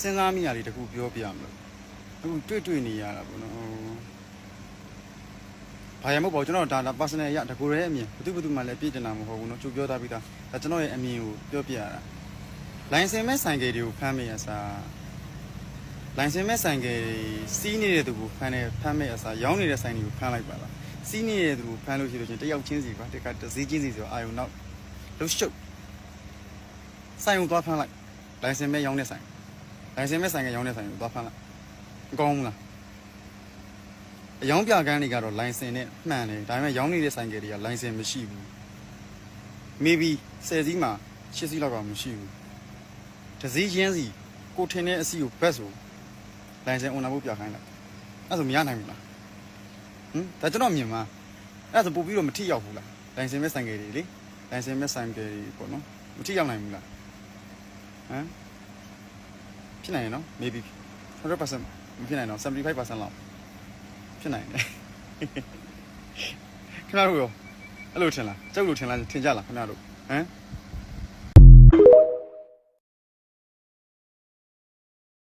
စဉ်းစားမိရလေးတခုပြောပြမလို့အခုတွေ့တွေ့နေရတာပေါ့နော်ဘာရမဟုတ်ပါဘူးကျွန်တော်ဒါဒါ personal အရတကူရဲ့အမြင်ဘယ်သူဘယ်သူမှလည်းပြည့်တင်တာမဟုတ်ဘူးเนาะသူပြောသားပြီးသားဒါကျွန်တော်ရဲ့အမြင်ကိုပြောပြရတာလိုင်စင်မဲ့ဆိုင်ကယ်တွေကိုဖမ်းမိရစားလိုင်စင်မဲ့ဆိုင်ကယ်စီးနေတဲ့သူကိုဖမ်းနေဖမ်းမဲ့အစားရောင်းနေတဲ့ဆိုင်တွေကိုဖမ်းလိုက်ပါလားစီးနေတဲ့သူကိုဖမ်းလို့ရှိလို့ချင်းတယောက်ချင်းစီပါတကတစ်စည်းချင်းစီဆိုအာယုံနောက်လှုပ်ရှုပ်ဆိုင်ကိုသွားဖမ်းလိုက်လိုင်စင်မဲ့ရောင်းတဲ့ဆိုင် လိုင်စင်မဲ့ဆိုင်ကရောင်းတဲ့ဆိုင်ကိုသွားဖမ်းလိုက်မကောင်းဘူးလားအယောင်ပြကန်းတွေကတော့လိုင်စင်နဲ့မှန်တယ်ဒါပေမဲ့ရောင်းနေတဲ့ဆိုင်ကယ်တွေကလိုင်စင်မရှိဘူး maybe 10စီးမှာ8စီးလောက်ကမရှိဘူးတစ်စီးချင်းစီကိုထင်တဲ့အစီကိုဘက်ဆိုလိုင်စင် owner ဖို့ပြခိုင်းလိုက်အဲ့ဒါဆိုမရနိုင်ဘူးလားဟမ်ဒါကျွန်တော်မြင်မှာအဲ့ဒါဆိုပို့ပြီးတော့မထိရောက်ဘူးလားလိုင်စင်မဲ့ဆိုင်ကယ်တွေလေလိုင်စင်မဲ့ဆိုင်ကယ်တွေပေါ့နော်မထိရောက်နိုင်ဘူးလားဟမ် ဖြစ်နိုင်ရနော် maybe 100%မဖြစ်နိုင်တော့75%လောက်ဖြစ်နိုင်တယ်ခင်ဗျားတို့ရောအဲ့လိုထင်လားကြောက်လို့ထင်လားထင်ကြလားခင်ဗျားတို့ဟမ်